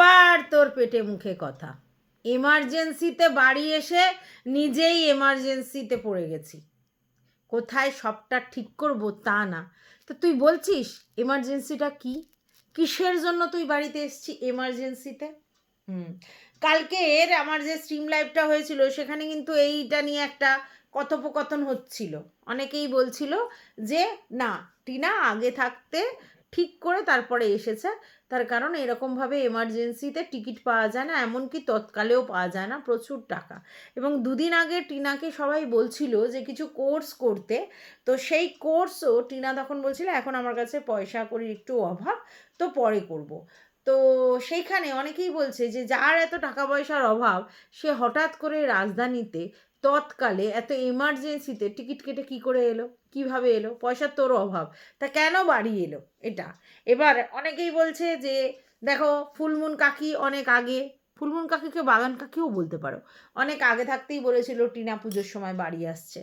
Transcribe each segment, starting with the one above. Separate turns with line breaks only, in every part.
আবার তোর পেটে মুখে কথা। এমার্জেন্সিতে বাড়ি এসে নিজেই এমার্জেন্সিতে পড়ে গেছি। কোথায় সবটা ঠিক করব তা না। তো তুই বলছিস এমার্জেন্সিটা কি? কিসের জন্য তুই বাড়িতে এসছি এমার্জেন্সিতে হুম, কালকে এর আমার যে স্ট্রিম লাইভটা হয়েছিল, সেখানে কিন্তু এইটা নিয়ে একটা কথোপকথন হচ্ছিল। অনেকেই বলছিল যে, না, টিনা আগে থাকতে ঠিক করে তারপরে এসেছে। তার কারণ এরকমভাবে এমার্জেন্সিতে টিকিট পাওয়া যায় না, এমনকি তৎকালেও পাওয়া যায় না প্রচুর টাকা এবং দুদিন আগে টিনাকে সবাই বলছিল যে কিছু কোর্স করতে, তো সেই কোর্সও টিনা তখন বলছিল, এখন আমার কাছে পয়সা করির একটু অভাব, তো পরে করব। তো সেইখানে অনেকেই বলছে যে যার এত টাকা পয়সার অভাব, সে হঠাৎ করে রাজধানীতে তৎকালে এত এমার্জেন্সিতে টিকিট কেটে কি করে এলো? কীভাবে এলো? পয়সার তোর অভাব। তা কেন বাড়ি এলো? এটা। এবার অনেকেই বলছে যে, দেখো, ফুলমুন কাকি অনেক আগে, ফুলমুন কাকিকে বাগান কাকিও বলতে পারো, অনেক আগে থাকতেই বলেছিল টিনা পুজোর সময় বাড়ি আসছে।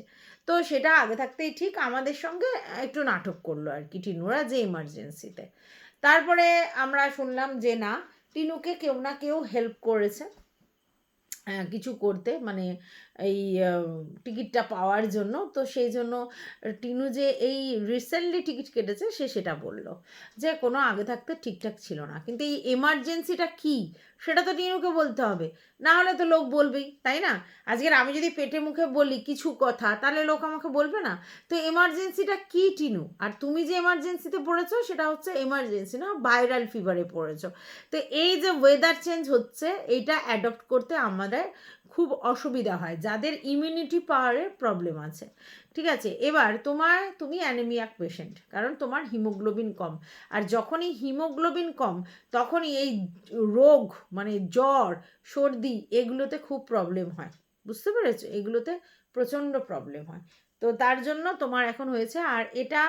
তো সেটা আগে থাকতেই ঠিক আমাদের সঙ্গে একটু নাটক করল আর কি টিনুরা যে এমার্জেন্সিতে তারপরে আমরা শুনলাম যে না, টিনুকে কেউ না কেউ হেল্প করেছে কিছু করতে মানে এই টিকিটটা পাওয়ার জন্য। তো সেই জন্য টিনু যে এই রিসেন্টলি টিকিট কেটেছে, সে সেটা বলল যে, কোনো আগে থাকতে ঠিকঠাক ছিল না। কিন্তু এই এমার্জেন্সিটা কি? সেটা তো টিনুকে বলতে হবে। না হলে তো লোক বলবেই, তাই না? আজকের আমি যদি পেটে মুখে বলি কিছু কথা, তাহলে লোক আমাকে বলবে না। তো এমার্জেন্সিটা কি টিনু? আর তুমি যে এমার্জেন্সিতে পড়েছো, সেটা হচ্ছে এমার্জেন্সি না ভাইরাল ফিভারে পড়েছো। তো এই যে ওয়েদার চেঞ্জ হচ্ছে এইটা অ্যাডপ্ট করতে আমাদের খুব অসুবিধা হয়, যাদের ইমিউনিটি পাওয়ারের প্রবলেম আছে। ঠিক আছে? এবার তোমার, তুমি অ্যানিমিয়াক পেশেন্ট কারণ তোমার হিমোগ্লোবিন কম। আর যখনই হিমোগ্লোবিন কম, তখনই এই রোগ মানে জ্বর, সর্দি, এগুলোতে খুব প্রবলেম হয়। বুঝতে পেরেছ? এগুলোতে প্রচণ্ড প্রবলেম হয়। তো তার জন্য তোমার এখন হয়েছে, আর এটা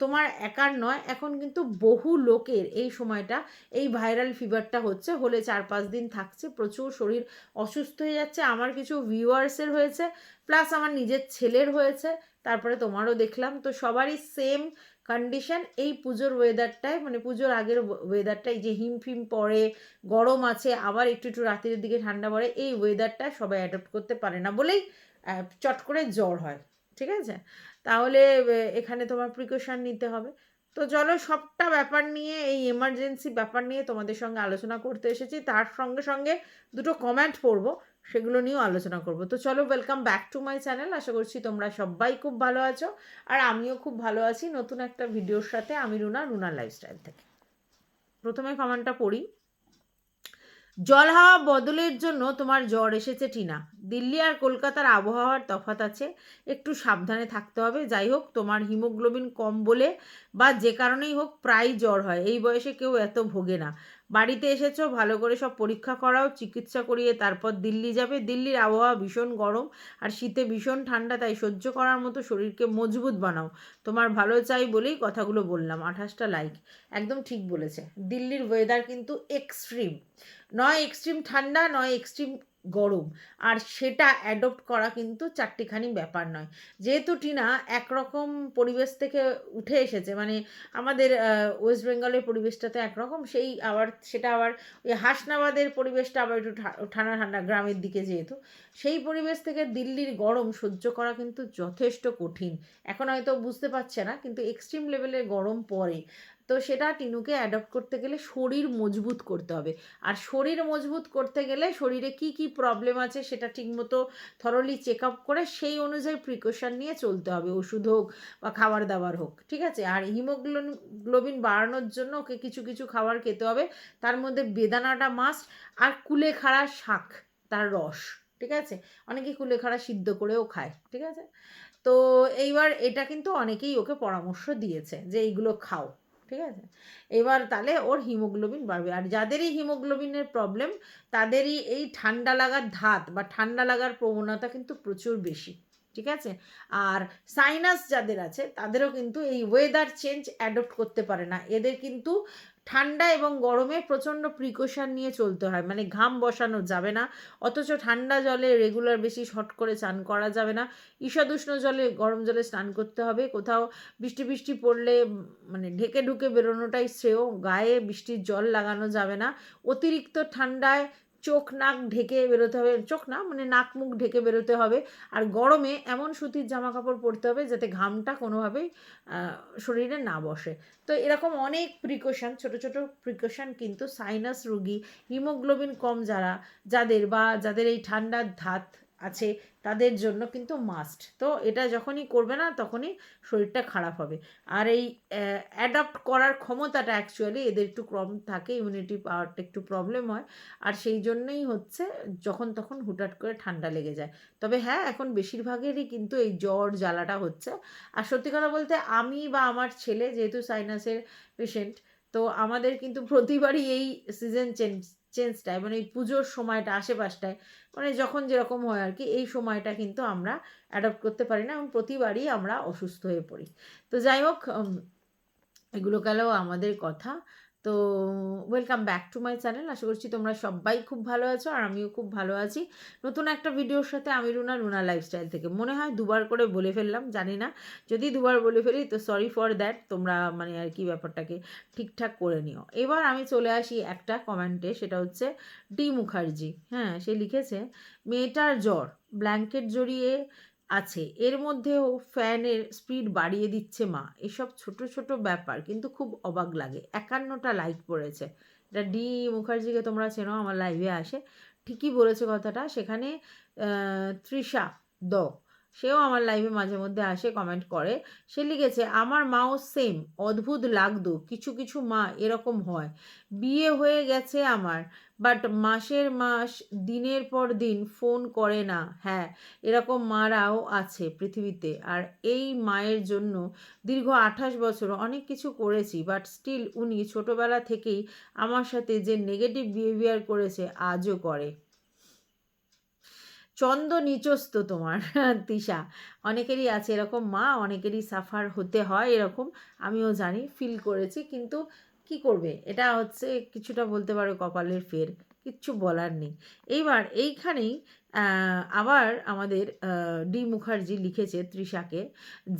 তোমার একার নয়, এখন কিন্তু বহু লোকের এই সময়টা, এই ভাইরাল ফিভারটা হচ্ছে, হলে চার পাঁচ দিন থাকছে, প্রচুর শরীর অসুস্থ হয়ে যাচ্ছে, আমার কিছু ভিউয়ার্সের হয়েছে প্লাস আমার নিজের ছেলের হয়েছে, তারপরে তোমারও দেখলাম, তো সবারই সেম কন্ডিশন এই পুজোর ওয়েদারটায় মানে পুজোর আগের ওয়েদারটায় যে হিম ফিম পড়ে, গরম আছে, আবার একটু একটু রাতের দিকে ঠান্ডা পড়ে, এই ওয়েদারটা সবাই অ্যাডপ্ট করতে পারে না বলেই চট করে জ্বর হয়। ঠিক আছে? তাহলে এখানে তোমার প্রিকশন নিতে হবে। তো চলো, সবটা ব্যাপার নিয়ে, এই এমার্জেন্সি ব্যাপার নিয়ে তোমাদের সঙ্গে আলোচনা করতে এসেছি। তার সঙ্গে সঙ্গে দুটো কমেন্ট পড়ব, সেগুলো নিয়েও আলোচনা করব। তো চলো welcome back to my channel আশা করছি তোমরা সবাই খুব ভালো আছো। আর আমিও খুব ভালো আছি নতুন একটা ভিডিওর সাথে। আমি রুনা রুনা লাইফস্টাইল থেকে। প্রথমে কমেন্টটা পড়ি। জল হাওয়া বদলের জন্য তোমার জ্বর এসেছে, টিনা। দিল্লি আর কলকাতার আবহাওয়ার তফাৎ আছে, একটু সাবধানে থাকতে হবে। যাই হোক, তোমার হিমোগ্লোবিন কম বলে বা যে কারণেই হোক প্রায় জ্বর হয়। এই বয়সে কেউ এত ভোগে না। বাড়িতে এসেছ, ভালো করে সব পরীক্ষা করাও, চিকিৎসা করিয়ে তারপর দিল্লি যাবে। দিল্লির আবহাওয়া ভীষণ গরম আর শীতে ভীষণ ঠান্ডা, তাই সহ্য করার মতো শরীরকে মজবুত বানাও। তোমার ভালো চাই বলেই কথাগুলো বললাম, আঠাশটা লাইক একদম ঠিক বলেছে। দিল্লির ওয়েদার কিন্তু এক্সট্রিম নয় এক্সট্রিম ঠান্ডা, নয় এক্সট্রিম গরম। আর সেটা অ্যাডপ্ট করা কিন্তু চারটিখানি ব্যাপার নয়। যেহেতু টিনা একরকম পরিবেশ থেকে উঠে এসেছে মানে আমাদের ওয়েস্ট বেঙ্গলের পরিবেশটা তো একরকম, সেই আবার, সেটা আবার ওই হাসনাবাদের পরিবেশটা আবার একটু ঠান্ডা ঠান্ডা গ্রামের দিকে যেহেতু, সেই পরিবেশ থেকে দিল্লির গরম সহ্য করা কিন্তু যথেষ্ট কঠিন। এখন হয়তো বুঝতে পারছে না, কিন্তু এক্সট্রিম লেভেলের গরম পড়ে তো সেটা টিনুকে অ্যাডপ্ট করতে গেলে শরীর মজবুত করতে হবে। আর শরীর মজবুত করতে গেলে শরীরে কি কি প্রবলেম আছে সেটা ঠিকমতো থরলি চেক আপ করে সেই অনুযায়ী প্রিকশন নিয়ে চলতে হবে, ওষুধ হোক বা খাবার দাবার হোক, ঠিক আছে? আর হিমোগ্লোবিন বাড়ানোর জন্য ওকে কিছু কিছু খাবার খেতে হবে, তার মধ্যে বেদানাটা মাস্ট আর কুলেখাড়া শাক তার রস, ঠিক আছে? অনেকে কুলেখাড়া সিদ্ধ করেও খায়, ঠিক আছে? তো এইবার এটা কিন্তু অনেকেই ওকে পরামর্শ দিয়েছে যে এইগুলো খাও। ঠিক আছে? এবার তাহলে ওর হিমোগ্লোবিন বাড়বে। আর যাদেরই হিমোগ্লোবিনের প্রবলেম তাদেরই এই ঠান্ডা লাগার ধাত বা ঠান্ডা লাগার প্রবণতা কিন্তু প্রচুর বেশি, ঠিক আছে? আর সাইনাস যাদের আছে, তাদেরও কিন্তু এই ওয়েদার চেঞ্জ অ্যাডপ্ট করতে পারে না। এদের কিন্তু ঠান্ডা এবং গরমে প্রচণ্ড প্রিকশন নিয়ে চলতে হয়। মানে ঘাম বসানো যাবে না, অথচ ঠান্ডা জলে রেগুলার বেশি শট করে চান করা যাবে না। ঈষদুষ্ণ জলে, গরম জলে স্নান করতে হবে। কোথাও বৃষ্টি বৃষ্টি পড়লে মানে ঢেকে ঢুকে বেরোনোটাই শ্রেয়। গায়ে বৃষ্টির জল লাগানো যাবে না। অতিরিক্ত ঠান্ডায় চোখ নাক ঢেকে বেরোতে হবে, চোখ না মানে নাক মুখ ঢেকে বেরোতে হবে। আর গরমে এমন সুতির জামা কাপড় পরতে হবে যাতে ঘামটা কোনোভাবেই শরীরে না বসে। তো এরকম অনেক প্রিকশন ছোট ছোট প্রিকশন কিন্তু সাইনাস রুগী হিমোগ্লোবিন কম যারা, যাদের বা যাদের এই ঠান্ডার ধাত আছে, তাদের জন্য কিন্তু মাস্ট তো এটা যখনই করবে না, তখনই শরীরটা খারাপ হবে। আর এই অ্যাডাপ্ট করার ক্ষমতাটা অ্যাকচুয়ালি এদের একটু কম থাকে ইমিউনিটি পাওয়ারটা একটু প্রবলেম হয়। আর সেই জন্যই হচ্ছে যখন তখন হুটাট করে ঠান্ডা লেগে যায়। তবে হ্যাঁ এখন বেশিরভাগেরই কিন্তু এই জ্বর জ্বালাটা হচ্ছে। আর সত্যি কথা বলতে আমি বা আমার ছেলে যেহেতু সাইনাসের পেশেন্ট তো আমাদের কিন্তু প্রতিবারই এই সিজন চেঞ্জ চেঞ্জটায় মানে এই পুজোর সময়টা, আশেপাশটায় মানে যখন যেরকম হয় আর কি এই সময়টা কিন্তু আমরা অ্যাডপ্ট করতে পারি না এবং প্রতিবারই আমরা অসুস্থ হয়ে পড়ি। তো যাই হোক এগুলো গেল আমাদের কথা। তো welcome back to my channel আশা করছি তোমরা সবাই খুব ভালো আছো আর আমিও খুব ভালো আছি। নতুন একটা ভিডিওর সাথে আমি রুনা রুনা লাইফস্টাইল থেকে। মনে হয় দুবার করে বলে ফেললাম, জানি না। যদি দুবার বলে ফেলি, তো সরি ফর দ্যাট তোমরা মানে আর কি ব্যাপারটাকে ঠিকঠাক করে নিও। এবার আমি চলে আসি একটা কমেন্টে সেটা হচ্ছে ডি মুখার্জি। হ্যাঁ সে লিখেছে, মেয়েটার জ্বর ব্ল্যাঙ্কেট জড়িয়ে আছে। এর মধ্যেও ফ্যানের স্পিড বাড়িয়ে দিচ্ছে মা। এসব ছোট ছোট ব্যাপার কিন্তু খুব অবাক লাগে। একান্নটা লাইক পড়েছে। এটা ডি মুখার্জিকে তোমরা চেনো, আমার লাইভে আসে। ঠিকই বলেছে কথাটা। সেখানে তৃষা দ, সেও আমার লাইভে মাঝে মধ্যে আসে কমেন্ট করে। সে লিখেছে, আমার মাও সেম অদ্ভুত লাগতো। কিছু কিছু মা এরকম হয়। বিয়ে হয়ে গেছে আমার। বাট মাসের মাস, দিনের পর দিন ফোন করে না। হ্যাঁ এরকম মারাও আছে পৃথিবীতে। আর এই মায়ের জন্য দীর্ঘ আঠাশ বছর অনেক কিছু করেছি বাট স্টিল উনি ছোটবেলা থেকেই আমার সাথে যে নেগেটিভ বিহেভিয়ার করেছে, আজও করে। চন্দ নিচস্ত তোমার, তিশা। অনেকেরই আছে এরকম মা, অনেকেরই সাফার হতে হয় এরকম। আমিও জানি ফিল করেছি। কিন্তু কি করবে? এটা হচ্ছে কিছুটা বলতে পারো কপালের ফের, কিচ্ছু বলার নেই। এইবার এইখানেই আবার আমাদের ডি মুখার্জি লিখেছে তৃষাকে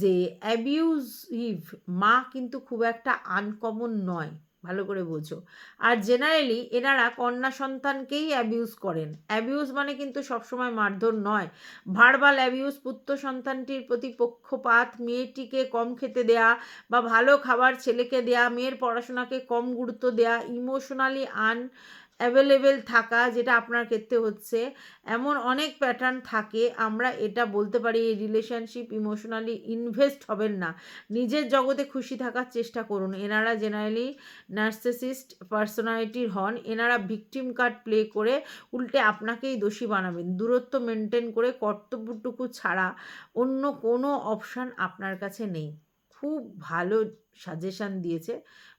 যে অ্যাবিউজ ইভ মা কিন্তু খুব একটা আনকমন নয়। ভালো করে বোঝো। আর জেনারেলি এনারা কন্যা সন্তানকেই অ্যাবিউজ করেন। অ্যাবিউজ মানে কিন্তু সবসময় মারধর নয়। ভার্বাল অ্যাবিউজ পুত্র সন্তানটির প্রতি পক্ষপাত, মেয়েটিকে কম খেতে দেয়া বা ভালো খাবার ছেলেকে দেয়া, মেয়ের পড়াশোনাকে কম গুরুত্ব দেয়া ইমোশনালি আন অ্যাভেলেবেল থাকা যেটা আপনার ক্ষেত্রে হচ্ছে, এমন অনেক প্যাটার্ন থাকে, আমরা এটা বলতে পারি এই রিলেশনশিপ ইমোশনালি ইনভেস্ট হবেন না। নিজের জগতে খুশি থাকার চেষ্টা করুন। এনারা জেনারেলি নার্সেসিস্ট পার্সোনালিটির হন। এনারা ভিকটিম কার্ড প্লে করে উল্টে আপনাকেই দোষী বানাবেন। দূরত্ব মেনটেন করে কর্তব্যটুকু ছাড়া অন্য কোনো অপশান আপনার কাছে নেই। খুব ভালো সাজেশান দিয়েছে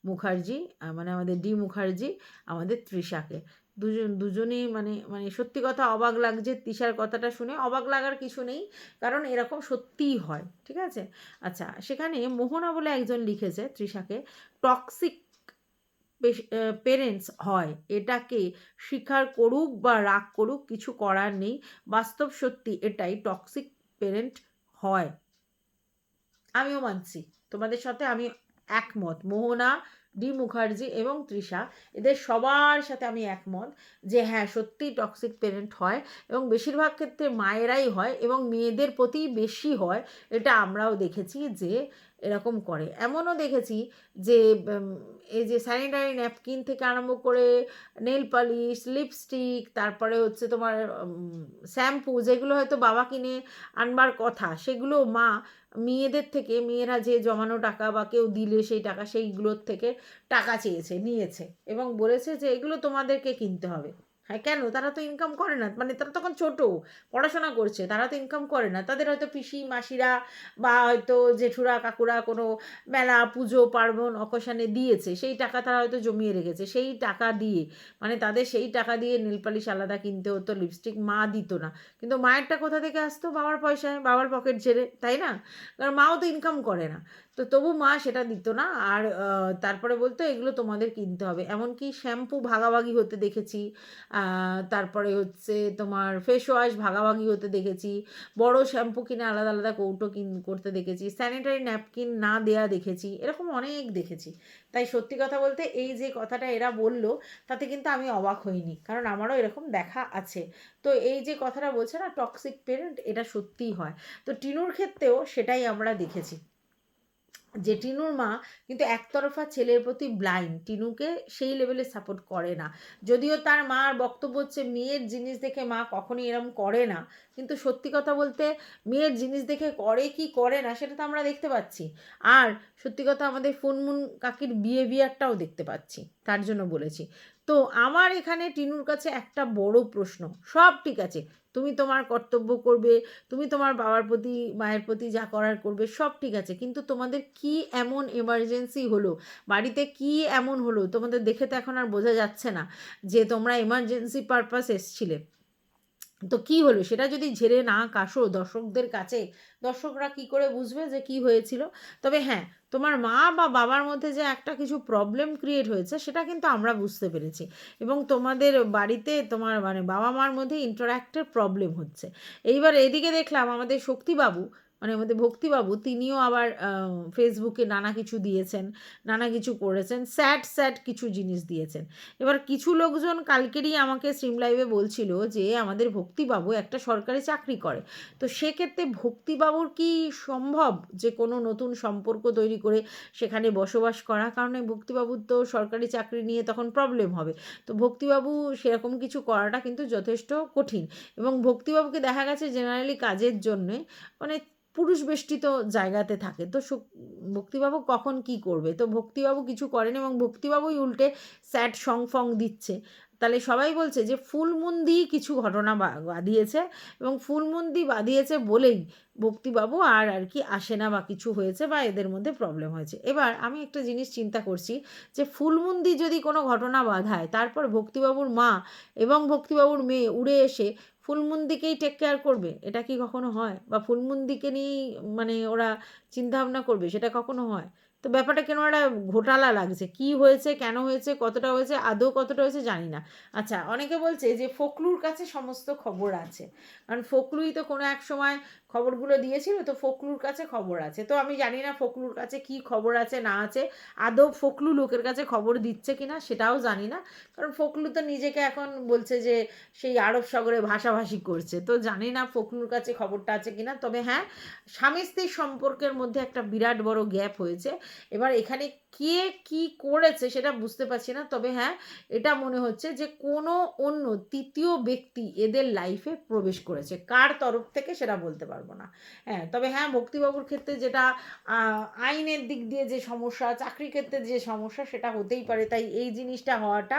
মুখার্জি মানে আমাদের ডি মুখার্জি, আমাদের তৃষাকে। দুজন, দুজনেই মানে মানে সত্যি কথা অবাক লাগছে তৃষার কথাটা শুনে। অবাক লাগার কিছু নেই, কারণ এরকম সত্যিই হয়, ঠিক আছে? আচ্ছা সেখানে মোহনা বলে একজন লিখেছে তৃষাকে টক্সিক পেরেন্টস হয়, এটাকে স্বীকার করুক বা রাগ করুক, কিছু করার নেই। বাস্তব সত্যি এটাই টক্সিক পেরেন্ট হয়। আমিও মানছি। তোমাদের সাথে আমি একমত। মোহনা, ডি মুখার্জি এবং তৃষা, এদের সবার সাথে আমি একমত যে হ্যাঁ সত্যি টক্সিক পেরেন্ট হয় এবং বেশিরভাগ ক্ষেত্রে মায়েরাই হয় এবং মেয়েদের প্রতি বেশি হয়। এটা আমরাও দেখেছি যে এরকম করে। এমনও দেখেছি যে এই যে স্যানিটারি ন্যাপকিন থেকে আরম্ভ করে নেল পালিশ লিপস্টিক তারপরে হচ্ছে তোমার শ্যাম্পু যেগুলো হয়তো বাবা কিনে আনবার কথা, সেগুলো মা, মেয়েদের থেকে, মেয়েরা যে জমানো টাকা বা কেউ দিলে সেই টাকা, সেইগুলোর থেকে টাকা চেয়েছে, নিয়েছে এবং বলেছে যে এগুলো তোমাদেরকে কিনতে হবে। হ্যাঁ কেন? তারা তো ইনকাম করে না। মানে তারা তখন ছোট, পড়াশোনা করছে, তারা তো ইনকাম করে না। তাদের হয়তো পিসি, মাসিরা বা হয়তো জেঠুরা, কাকুরা কোনো মেলা, পুজো, পার্বণ, অকেশানে দিয়েছে। সেই টাকা তারা হয়তো জমিয়ে রেখেছে। সেই টাকা দিয়ে মানে তাদের সেই টাকা দিয়ে নীলপালিশ আলাদা কিনতে হতো লিপস্টিক মা দিত না। কিন্তু মায়েরটা কোথা থেকে আসতো? বাবার পয়সায়, বাবার পকেট ছেড়ে তাই না? কারণ মাও তো ইনকাম করে না। তো তবু মা সেটা দিত না। আর তারপরে বলতো, এগুলো তোমাদের কিনতে হবে। এমনকি শ্যাম্পু ভাগাভাগি হতে দেখেছি। তারপরে হচ্ছে তোমার ফেস ওয়াশ ভাগাভাগি হতে দেখেছি। বড় শ্যাম্পু কিনে আলাদা আলাদা কৌটো কিন, করতে দেখেছি। স্যানিটারি ন্যাপকিন না দেয়া দেখেছি। এরকম অনেক দেখেছি। তাই সত্যি কথা বলতে এই যে কথাটা এরা বলল, তাতে কিন্তু আমি অবাক হইনি। কারণ আমারও এরকম দেখা আছে। তো এই যে কথাটা বলছে না টক্সিক পেরেন্ট এটা সত্যিই হয়। তো টিনুর ক্ষেত্রেও সেটাই আমরা দেখেছি। যে টিনুর মা কিন্তু একতরফা ছেলের প্রতি ব্লাইন্ড টিনুকে সেই লেভেলে সাপোর্ট করে না। যদিও তার মার বক্তব্য হচ্ছে, মেয়ের জিনিস দেখে মা কখনই এরম করে না। কিন্তু সত্যি কথা বলতে, মেয়ের জিনিস দেখে করে কি করে না, সেটা তো আমরা দেখতে পাচ্ছি। আর সত্যি কথা আমাদের ফুনমুন কাকির বিহেভিয়ারটাও দেখতে পাচ্ছি, তার জন্য বলেছি। তো আমার এখানে টিনুর কাছে একটা বড় প্রশ্ন, সব ঠিক আছে। তুমি তোমার কর্তব্য করবে, তুমি তোমার বাবার প্রতি, মায়ের প্রতি যা করার করবে, সব ঠিক আছে। কিন্তু তোমাদের কি এমন এমার্জেন্সি হলো? বাড়িতে কি এমন হলো? তোমাদের দেখে তো এখন আর বোঝা যাচ্ছে না যে তোমরা এমার্জেন্সি পারপাস এসছিলে। তো কি হলো? সেটা যদি ঝেড়ে না কাশো দর্শকদের কাছে, দর্শকরা কি করে বুঝবে যে কি হয়েছিল? তবে হ্যাঁ তোমার মা বা বাবার মধ্যে যে একটা কিছু প্রবলেম ক্রিয়েট হয়েছে, সেটা কিন্তু আমরা বুঝতে পেরেছি। এবং তোমাদের বাড়িতে তোমার মানে বাবা মার মধ্যে ইন্টারাক্টের প্রবলেম হচ্ছে। এইবার এদিকে দেখলাম আমাদের শক্তিবাবু মানে আমাদের ভক্তিবাবু, তিনিও আবার ফেসবুকে নানা কিছু দিয়েছেন, নানা কিছু করেছেন, স্যাড স্যাড কিছু জিনিস দিয়েছেন। এবার কিছু লোকজন কালকেরই আমাকে স্ট্রিম লাইভে বলছিল যে, আমাদের ভক্তিবাবু একটা সরকারি চাকরি করে। তো সেক্ষেত্রে ভক্তিবাবুর কি সম্ভব যে, কোনো নতুন সম্পর্ক তৈরি করে সেখানে বসবাস করা? কারণ ভক্তিবাবুর তো সরকারি চাকরি নিয়ে তখন প্রবলেম হবে। তো ভক্তিবাবু সেরকম কিছু করাটা কিন্তু যথেষ্ট কঠিন। এবং ভক্তিবাবুকে দেখা গেছে জেনারেলি কাজের জন্যে মানে পুরুষ বেষ্টিত জায়গাতে থাকে। তো ভক্তিবাবু কখন কি করবে? তো ভক্তিবাবু কিছু করেন এবং ভক্তিবাবুই উল্টে স্যাড সং ফং দিচ্ছে। তাহলে সবাই বলছে যে ফুলমুন্দি কিছু ঘটনা বাঁধিয়েছে এবং ফুলমুন্দি বাঁধিয়েছে বলেই ভক্তিবাবু আর আর কি আসে না বা কিছু হয়েছে বা এদের মধ্যে প্রবলেম হয়েছে। এবার আমি একটা জিনিস চিন্তা করছি যে ফুলমুন্দি যদি কোনো ঘটনা বাঁধায়, তারপর ভক্তিবাবুর মা এবং ভক্তিবাবুর মেয়ে উড়ে এসে ফুলমুন্দিকেই টেক কেয়ার করবে? এটা কি কখনো হয়? বা ফুলমুন্দিকে নিয়েই মানে ওরা চিন্তাভাবনা করবে? সেটা কখনো হয়? তো ব্যাপারটা কেন একটা ঘোটালা লাগছে? কি হয়েছে? কেন হয়েছে? কতটা হয়েছে? আদৌ কতটা হয়েছে? জানি না। আচ্ছা অনেকে বলছে যে ফকলুর কাছে সমস্ত খবর আছে। কারণ ফকলুই তো কোনো এক সময় খবরগুলো দিয়েছিল, তো ফকলুর কাছে খবর আছে। তো আমি জানি না ফকলুর কাছে কি খবর আছে, না আছে। আদৌ ফকলু লোকের কাছে খবর দিচ্ছে কি না সেটাও জানি না। কারণ ফকলু তো নিজেকে এখন বলছে যে সেই আরব সাগরে ভাষাভাষী করছে। তো জানি না ফকলুর কাছে খবরটা আছে কি না তবে হ্যাঁ স্বামী স্ত্রীর সম্পর্কের মধ্যে একটা বিরাট বড় গ্যাপ হয়েছে। এবার এখানে কে কি করেছে সেটা বুঝতে পারছি না। তবে হ্যাঁ এটা মনে হচ্ছে যে কোনো অন্য তৃতীয় ব্যক্তি এদের লাইফে প্রবেশ করেছে। কার তরফ থেকে সেটা বলতে পারব না। হ্যাঁ তবে হ্যাঁ ভক্তিবাবুর ক্ষেত্রে যেটা আইনের দিক দিয়ে যে সমস্যা, চাকরির ক্ষেত্রে যে সমস্যা সেটা হতেই পারে। তাই এই জিনিসটা হওয়াটা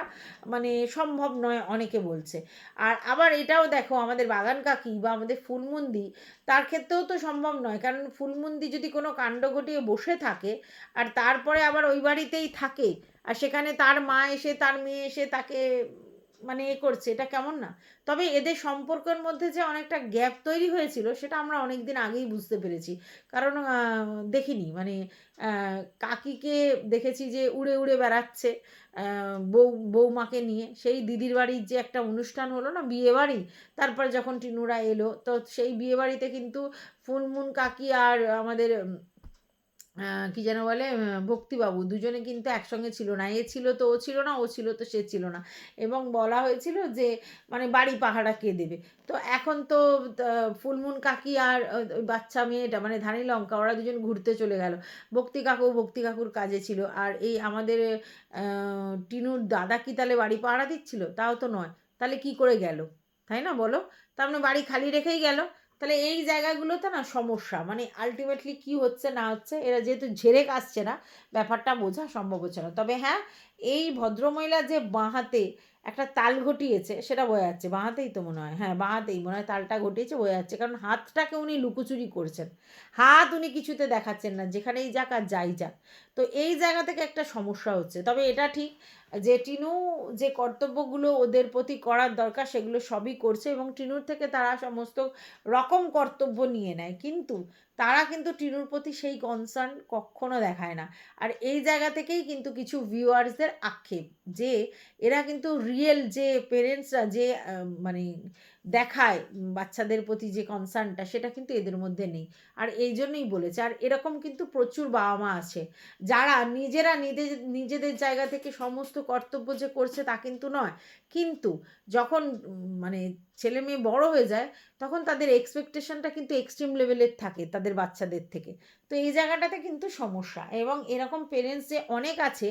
মানে সম্ভব নয় অনেকে বলছে। আর আবার এটাও দেখো, আমাদের বাগান কাকি বা আমাদের ফুলমন্দি, তার ক্ষেত্রেও তো সম্ভব নয়। কারণ ফুলমন্দি যদি কোনো কাণ্ড ঘটিয়ে বসে থাকে, আর তারপরে আবার ওই বাড়িতেই থাকে। আর সেখানে তার মা এসে, তার মেয়ে এসে তাকে মানে এ করছে। এটা কেমন না? তবে এদের সম্পর্কের মধ্যে যে অনেকটা গ্যাপ তৈরি হয়েছিল, সেটা আমরা অনেক দিন আগেই বুঝতে পেরেছি। কারণ দেখিনি। মানে কাকিকে দেখেছি যে উড়ে উড়ে বেড়াচ্ছে বউ বৌমাকে নিয়ে। সেই দিদির বাড়ির যে একটা অনুষ্ঠান হলো না, বিয়ে বাড়ি, তারপর যখন টিনুরা এলো, তো সেই বিয়ে বাড়িতে কিন্তু ফুলমুন কাকি আর আমাদের কি যেন বলে ভক্তিবাবু। দুজনে কিন্তু একসঙ্গে ছিল না। এ ছিল তো, ও ছিল না, ও ছিল তো, সে ছিল না। এবং বলা হয়েছিল যে মানে বাড়ি পাহারা কে দেবে? তো এখন তো ফুলমুন কাকি আর ওই ওই বাচ্চা মেয়েটা মানে ধানি লঙ্কা, ওরা দুজন ঘুরতে চলে গেল। ভক্তি কাকু ভক্তি কাকুর কাজে ছিল। আর এই আমাদের টিনুর দাদা কি তাহলে বাড়ি পাহারা দিচ্ছিল? তাও তো নয়। তাহলে কি করে গেল? তাই না বলো? তার মানে বাড়ি খালি রেখেই গেল। তাহলে এই জায়গাগুলোতে না সমস্যা। মানে আলটিমেটলি কি হচ্ছে, না হচ্ছে, এরা যেহেতু ঝেড়ে কাটছে না, ব্যাপারটা বোঝা সম্ভব হচ্ছে না। তবে হ্যাঁ এই ভদ্রমহিলা যে বাঁহাতে একটা তাল ঘটিয়েছে, সেটা বোঝা যাচ্ছে। বাঁহাতেই তো মনে হয় হ্যাঁ বাঁহাতেই মনে হয় তালটা ঘটিয়েছে, বোঝা যাচ্ছে। কারণ হাতটাকে উনি লুকোচুরি করছেন। হাত উনি কিছুতে দেখাচ্ছেন না, যেখানেই যাক আর যাই যাক। তো এই জায়গা থেকে একটা সমস্যা হচ্ছে। তবে এটা ঠিক যে টিনু যে কর্তব্যগুলো ওদের প্রতি করার দরকার, সেগুলো সবই করছে এবং টিনুর থেকে তারা সমস্ত রকম কর্তব্য নিয়ে নেয়। কিন্তু তারা কিন্তু টিনুর প্রতি সেই কনসার্ন কখনো দেখায় না। আর এই জায়গা থেকেই কিন্তু কিছু ভিউয়ার্সদের আক্ষেপ যে এরা কিন্তু রিয়েল যে পেরেন্টসরা যে মানে দেখায় বাচ্চাদের প্রতি যে কনসার্নটা সেটা কিন্তু এদের মধ্যে নেই। আর এই জন্যই বলেছে। আর এরকম কিন্তু প্রচুর বাবা মা আছে। যারা নিজেরা নিজে, নিজেদের জায়গা থেকে সমস্ত কর্তব্য যে করছে তা কিন্তু নয়। কিন্তু যখন মানে ছেলে মেয়ে বড় হয়ে যায়, তখন তাদের এক্সপেকটেশনটা কিন্তু এক্সট্রিম লেভেলের থাকে তাদের বাচ্চাদের থেকে। তো এই জায়গাটাতে কিন্তু সমস্যা। এবং এরকম পেরেন্টস যে অনেক আছে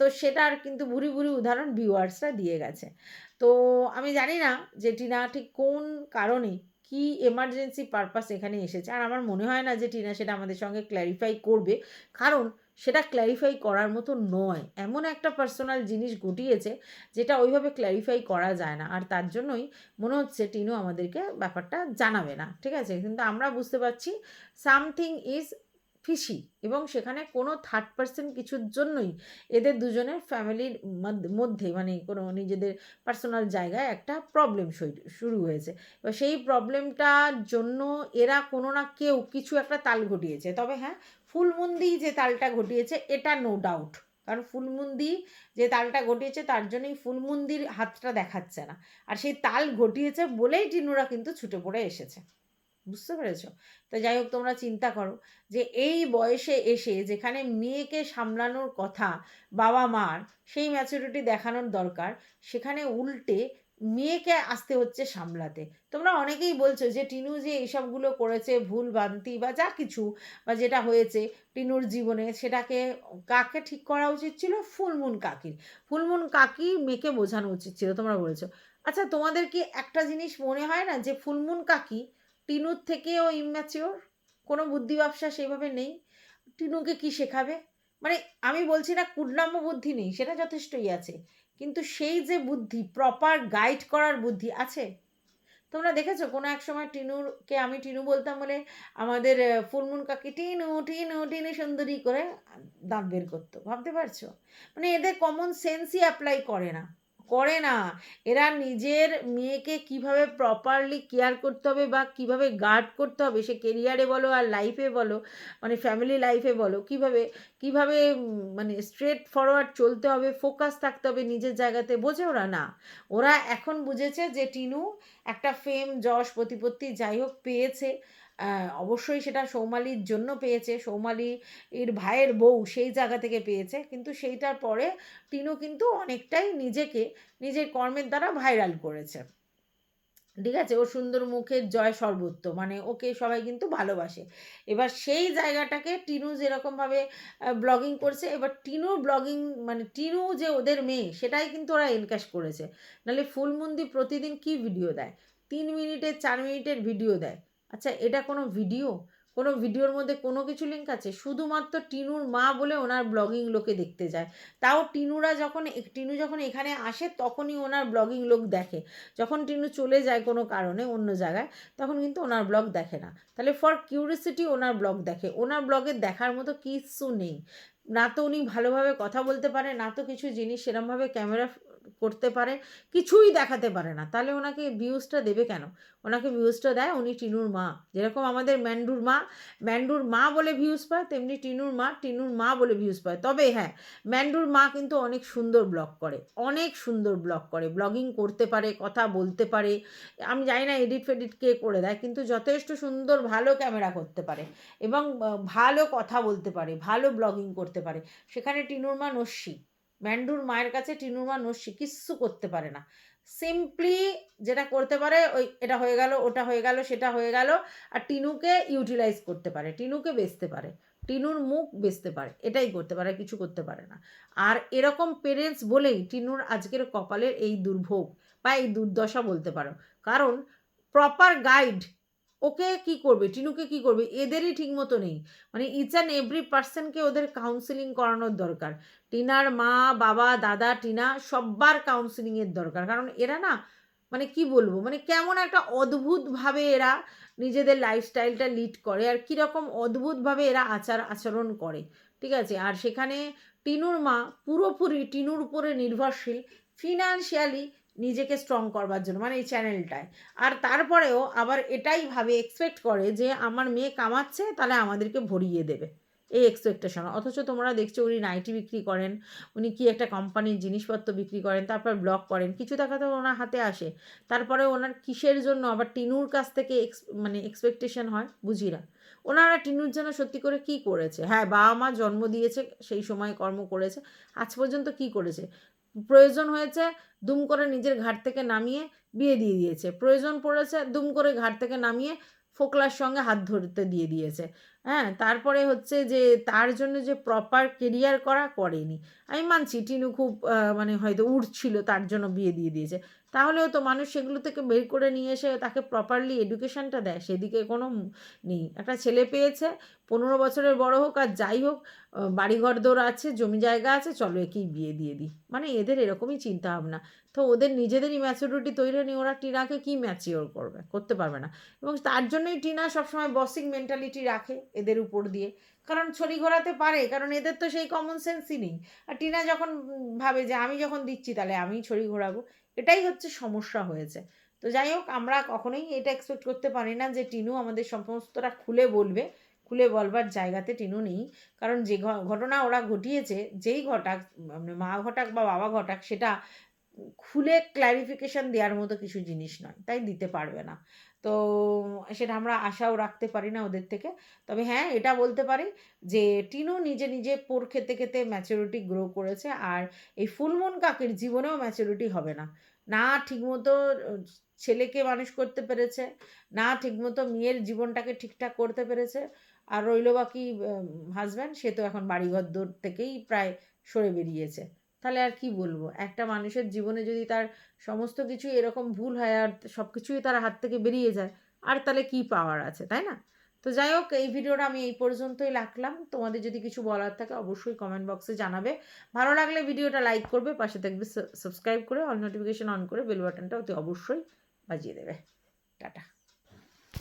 তো সেটার কিন্তু ভুরি ভুরি উদাহরণ ভিউয়ার্সরা দিয়ে গেছে। তো আমি জানি না যে টিনা ঠিক কোন কারণে কি এমার্জেন্সি পারপাস এখানে এসেছে। আর আমার মনে হয় না যে টিনা সেটা আমাদের সঙ্গে ক্ল্যারিফাই করবে। কারণ সেটা ক্ল্যারিফাই করার মতো নয়। এমন একটা পার্সোনাল জিনিস ঘটিয়েছে যেটা ওইভাবে ক্ল্যারিফাই করা যায় না। আর তার জন্যই মনে হচ্ছে টিনু আমাদেরকে ব্যাপারটা জানাবে না। ঠিক আছে? কিন্তু আমরা বুঝতে পারছি সামথিং ইজ ফিশি এবং সেখানে কোনো থার্ড পার্সন কিছুর জন্যই এদের দুজনের ফ্যামিলির মধ্যে মানে কোনো নিজেদের পার্সোনাল জায়গায় একটা প্রবলেম শুরু হয়েছে। এবার সেই প্রবলেমটার জন্য এরা কোনো না কেউ কিছু একটা তাল ঘটিয়েছে। তবে হ্যাঁ ফুলমন্দি যে তালটা ঘটিয়েছে, এটা নো ডাউট কারণ ফুলমুন্দি যে তালটা ঘটিয়েছে, তার জন্যই ফুলমুন্দির হাতটা দেখাচ্ছে না। আর সেই তাল ঘটিয়েছে বলেই টিনুরা কিন্তু ছুটে পড়ে এসেছে। বুঝতে পেরেছ? তো যাই হোক, তোমরা চিন্তা করো যে এই বয়সে এসে যেখানে মেয়েকে সামলানোর কথা বাবা মার সেই ম্যাচুরিটি দেখানোর দরকার, সেখানে উল্টে মেয়েকে আসতে হচ্ছে সামলাতে। তোমরা অনেকেই বলছো যে টিনু যে এইসবগুলো করেছে, ভুল ভ্রান্তি বা যা কিছু, বা যেটা হয়েছে টিনুর জীবনে, সেটাকে কাকে ঠিক করা উচিত ছিল? ফুলমুন কাকির। ফুলমুন কাকি মেয়েকে বোঝানো উচিত ছিল, তোমরা বলেছ। আচ্ছা তোমাদের কি একটা জিনিস মনে হয় না যে ফুলমুন কাকি টিনুর থেকেও ইম্যাচিওর কোনো বুদ্ধি ব্যবসা সেভাবে নেই। টিনুকে কি শেখাবে? মানে আমি বলছি না কুডনাম্য বুদ্ধি নেই, সেটা যথেষ্টই আছে। কিন্তু সেই যে বুদ্ধি প্রপার গাইড করার বুদ্ধি আছে। তোমরা দেখেছ কোনো এক সময় টিনুরকে আমি টিনু বলতাম বলে আমাদের ফুলমুন কাকি টিনু টিনু টিনু সুন্দরী করে দাঁত বের করতো। ভাবতে পারছ? মানে এদের কমন সেন্সই অ্যাপ্লাই করে না। করে না। এরা নিজের মেয়েকে কীভাবে প্রপারলি কেয়ার করতে হবে বা কীভাবে গার্ড করতে হবে সে কেরিয়ারে বলো আর লাইফে বলো মানে ফ্যামিলি লাইফে বলো, কীভাবে কীভাবে মানে স্ট্রেট ফরওয়ার্ড চলতে হবে ফোকাস থাকতে হবে নিজের জায়গাতে বোঝে ওরা না। ওরা এখন বুঝেছে যে টিনু একটা ফেম যশ, প্রতিপত্তি যাই হোক পেয়েছে। অবশ্যই সেটা সৌমালির জন্য পেয়েছে। সৌমালি এর ভাইয়ের বউ সেই জায়গা থেকে পেয়েছে। কিন্তু সেইটার পরে টিনু কিন্তু অনেকটাই নিজেকে, নিজের কর্মের দ্বারা ভাইরাল করেছে। ঠিক আছে? ও সুন্দর মুখের জয় সর্বত্র মানে ওকে সবাই কিন্তু ভালোবাসে। এবার সেই জায়গাটাকে টিনু যেরকমভাবে ব্লগিং করছে, এবার টিনুর ব্লগিং মানে টিনু যে ওদের মেয়ে, সেটাই কিন্তু ওরা এনক্যাশ করেছে। নাহলে ফুলমন্দি প্রতিদিন কি ভিডিও দেয়? তিন মিনিটের, চার মিনিটের ভিডিও দেয়। আচ্ছা এটা কোনো ভিডিও কোনো ভিডিওর মধ্যে কোনো কিছু লিঙ্ক আছে? শুধুমাত্র টিনুর মা বলে ওনার ব্লগিং লোকে দেখতে যায়। তাও টিনুরা যখন টিনু যখন এখানে আসে, তখনই ওনার ব্লগিং লোক দেখে। যখন টিনু চলে যায় কোনো কারণে অন্য জায়গায়, তখন কিন্তু ওনার ব্লগ দেখে না। তাহলে ফর কিউরিসিটি ওনার ব্লগ দেখে। ওনার ব্লগে দেখার মতো কিছু নেই। না তো উনি ভালোভাবে কথা বলতে পারে, না তো কিছু জিনিস সেরমভাবে ক্যামেরা করতে পারে, কিছুই দেখাতে পারে না। তাহলে ওনাকে ভিউজটা দেবে কেন? ওনাকে ভিউজটা দেয় উনি টিনুর মা। যেরকম আমাদের ম্যান্ডুর মা ম্যান্ডুর মা বলে ভিউজ পায়, তেমনি টিনুর মা টিনুর মা বলে ভিউজ পায়। তবে হ্যাঁ ম্যান্ডুর মা কিন্তু অনেক সুন্দর ব্লগ করে, অনেক সুন্দর ব্লগ করে। ব্লগিং করতে পারে, কথা বলতে পারে। আমি জানি না এডিট ফেডিট কে করে দেয়, কিন্তু যথেষ্ট সুন্দর, ভালো ক্যামেরা করতে পারে এবং ভালো কথা বলতে পারে, ভালো ব্লগিং করতে পারে। সেখানে টিনুর মা নস্যি। ম্যান্ডুর মায়ের কাছে টিনুর মা নস্যি কিচ্ছু করতে পারে না। সিম্পলি যেটা করতে পারে, ওই এটা হয়ে গেল, ওটা হয়ে গেল, সেটা হয়ে গেল, আর টিনুকে ইউটিলাইজ করতে পারে, টিনুকে বেচতে পারে, টিনুর মুখ বেচতে পারে, এটাই করতে পারে কিছু করতে পারে না। আর এরকম পেরেন্টস বলেই টিনুর আজকের কপালের এই দুর্ভোগ বা এই দুর্দশা বলতে পারো। কারণ প্রপার গাইড ওকে কি করবে? টিনুকে কি করবে? এদেরই ঠিক মতো নেই। মানে ইচ অ্যান্ড এভরি পার্সনকে ওদের কাউন্সিলিং করানোর দরকার। টিনার মা, বাবা, দাদা, টিনা সব্বার কাউন্সিলিংয়ের দরকার। কারণ এরা না মানে কি বলব? মানে কেমন একটা অদ্ভুতভাবে এরা নিজেদের লাইফস্টাইলটা লিড করে আর কীরকম অদ্ভুতভাবে এরা আচার আচরণ করে। ঠিক আছে? আর সেখানে টিনুর মা পুরোপুরি টিনুর উপরে নির্ভরশীল ফিনান্সিয়ালি নিজেকে স্ট্রং করবার জন্য মানে এই চ্যানেলটায় আর তারপরেও আবার এটাই ভাবে এক্সপেক্ট করে যে আমার মেয়ে কামাচ্ছে, তাহলে আমাদেরকে ভরিয়ে দেবে। এই এক্সপেকটেশন অথচ তোমরা দেখছ উনি নাইটি বিক্রি করেন, উনি কি একটা কোম্পানির জিনিসপত্র বিক্রি করেন, তারপর ব্লগ করেন কিছু টাকা তো ওনার হাতে আসে। তারপরে ওনার কিসের জন্য? আবার টিনুর কাছ থেকে এক্স মানে এক্সপেকটেশন হয়, বুঝি না। ওনারা টিনুর জন্য সত্যি করে কি করেছে? হ্যাঁ বাবা মা জন্ম দিয়েছে, সেই সময় কর্ম করেছে, আজ পর্যন্ত কি করেছে? প্রয়োজন হয়েছে দুম করে নিজের ঘাট থেকে নামিয়ে বিয়ে দিয়ে দিয়েছে। প্রয়োজন পড়েছে দুম করে ঘাট থেকে নামিয়ে ফোকলার সঙ্গে হাত ধরতে দিয়ে দিয়েছে। হ্যাঁ তারপরে হচ্ছে যে তার জন্য যে প্রপার কেরিয়ার করা করেনি। আমি মানছি, টিনু খুব মানে হয়তো উঠছিল, তার জন্য বিয়ে দিয়ে দিয়েছে। তাহলেও তো মানুষ সেগুলো থেকে বের করে নিয়ে এসে তাকে প্রপারলি এডুকেশনটা দেয়। সেদিকে কোনো নেই। একটা ছেলে পেয়েছে, পনেরো বছরের বড় হোক আর যাই হোক বাড়িঘর দৌড় আছে, জমি জায়গা আছে, চলো একেই বিয়ে দিয়ে দিই। মানে এদের এরকমই চিন্তা ভাবনা তো ওদের নিজেদেরই ম্যাচুরিটি তৈরি নেই ওরা টিনাকে কী ম্যাচিওর করবে? করতে পারবে না। এবং তার জন্যই টিনা সবসময় বসিং মেন্টালিটি রাখে এদের উপর দিয়ে। কারণ ছড়ি ঘোরাতে পারে, কারণ এদের তো সেই কমন সেন্সই নেই। আর টিনা যখন ভাবে যে, আমি যখন দিচ্ছি তাহলে আমি ছড়ি ঘোরাবো। এটাই হচ্ছে সমস্যা হয়েছে। তো যাই হোক, আমরা কখনোই এটা এক্সপেক্ট করতে পারি না যে টিনু আমাদের সমস্তটা খুলে বলবে, খুলে বলবার জায়গাতে টিনু নেই। কারণ যে ঘটনা ওরা ঘটিয়েছে, যেই ঘটাক মানে মা ঘটাক বা বাবা ঘটাক, সেটা খুলে ক্ল্যারিফিকেশন দেওয়ার মতো কিছু জিনিস নয়, তাই দিতে পারবে না। তো সেটা আমরা আশাও রাখতে পারি না ওদের থেকে। তবে হ্যাঁ এটা বলতে পারি যে টিনু নিজে নিজে পোর খেতে খেতে ম্যাচুরিটি গ্রো করেছে আর এই ফুলমন কাকের জীবনেও ম্যাচুরিটি হবে না। না ঠিকমতো ছেলেকে মানুষ করতে পেরেছে, না ঠিকমতো মেয়ের জীবনটাকে ঠিকঠাক করতে পেরেছে। আর রইল বাকি হাজব্যান্ড সে তো এখন বাড়িঘর দূর থেকেই প্রায় সরে বেরিয়েছে। তাহলে আর কি বলব? একটা মানুষের জীবনে যদি তার সমস্ত কিছু এরকম ভুল হয় আর সব কিছুই তার হাত থেকে বেরিয়ে যায়, আর তাহলে কি পাওয়ার আছে, তাই না? তো যাই হোক, এই ভিডিওটা আমি এই পর্যন্তই রাখলাম। তোমাদের যদি কিছু বলার থাকে অবশ্যই কমেন্ট বক্সে জানাবে। ভালো লাগলে ভিডিওটা লাইক করবে, পাশে থাকবে সাবস্ক্রাইব করে অল নোটিফিকেশন অন করে বেল বাটনটা অতি অবশ্যই বাজিয়ে দেবে। টাটা।